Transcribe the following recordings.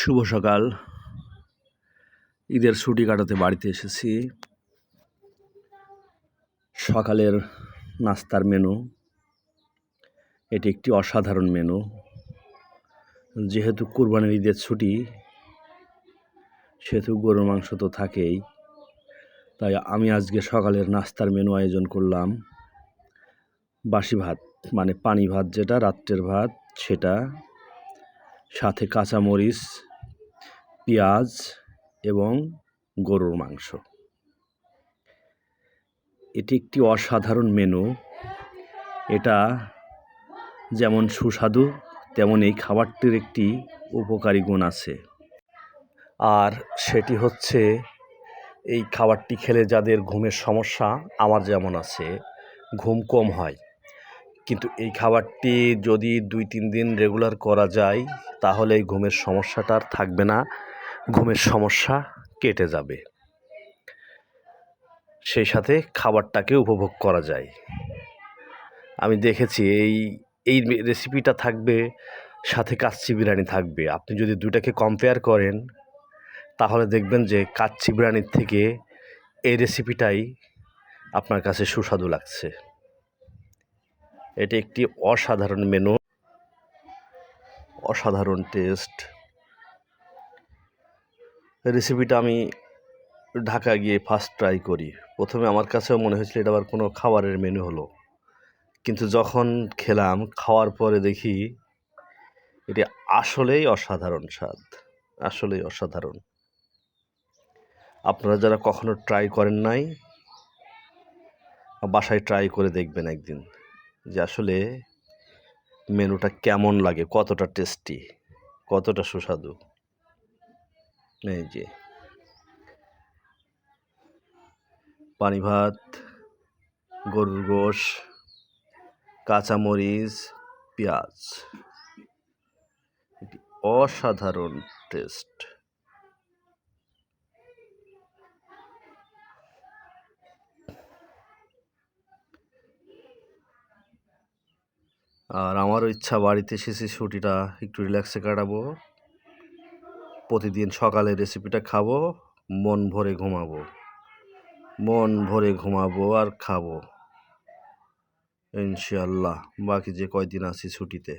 শুভ সকাল। ঈদের ছুটি কাটাতে বাড়িতে এসেছি। সকালের নাস্তার মেনু। এটি একটি অসাধারণ মেনু। যেহেতু কুরবানির ঈদের ছুটি, সেহেতু গরুর মাংস তো থাকেই। তাই আমি আজকে সকালের নাস্তার মেনু আয়োজন করলাম। বাসি ভাত মানে পানি ভাত যেটা, রাত্রের ভাত সেটা। সাথে কাঁচামরিচ পেঁয়াজ এবং গরুর মাংস। এটি একটি অসাধারণ মেনু এটা যেমন সুস্বাদু, তেমন এই খাবারটির একটি উপকারী গুণ আছে। আর সেটি হচ্ছে, এই খাবারটি খেলে যাদের ঘুমের সমস্যা, আমার যেমন আছে, ঘুম কম হয়। কিন্তু এই খাবারটি যদি দুই তিন দিন রেগুলার করা যায়, তাহলে এই ঘুমের সমস্যাটা আর থাকবে না। ঘুমের সমস্যা কেটে যাবে। সেই সাথে খাবারটাকে উপভোগ করা যায়। আমি দেখেছি এই এই রেসিপিটা থাকবে, সাথে কাচ্চি বিরিয়ানি থাকবে। আপনি যদি দুটাকে কম্পেয়ার করেন, তাহলে দেখবেন যে কাচ্চি বিরিয়ানির থেকে এই রেসিপিটাই আপনার কাছে সুস্বাদু লাগছে। এটি একটি অসাধারণ মেনু অসাধারণ টেস্ট রেসিপিটা আমি ঢাকা গিয়ে ফার্স্ট ট্রাই করি। প্রথমে আমার কাছেও মনে হয়েছিল এটা আবার কোনো খাবারের মেনু হলো। কিন্তু যখন খেলাম, খাওয়ার পরে দেখি এটি আসলেই অসাধারণ স্বাদ। আসলেই অসাধারণ। আপনারা যারা কখনো ট্রাই করেন নাই, বাসায় ট্রাই করে দেখবেন একদিন যে আসলে মেনুটা কেমন লাগে, কতটা টেস্টি কতটা সুস্বাদু। এই যে। পানি ভাত, গরুর গোশ, কাঁচামরিচ, পেঁয়াজ। অসাধারণ টেস্ট। আর আমারও ইচ্ছা বাড়িতে এসেছি, ছুটিটা একটু রিল্যাক্সে কাটাবো। প্রতিদিন সকালে রেসিপিটা খাব, মন ভরে ঘুমাবো। মন ভরে ঘুমাবো আর খাব। ইনশাল্লাহ বাকি যে কয়দিন আছি ছুটিতে।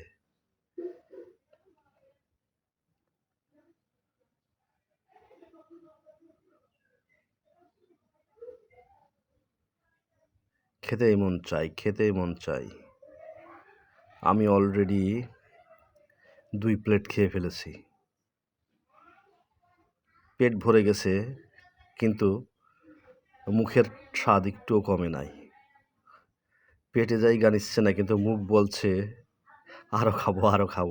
খেতেই মন চাই, খেতেই মন চাই। আমি অলরেডি দুই প্লেট খেয়ে ফেলেছি। পেট ভরে গেছে, কিন্তু মুখের স্বাদ একটুও কমে নাই। পেটে জায়গা নিচ্ছে না, কিন্তু মুখ বলছে আরও খাব আরও খাব।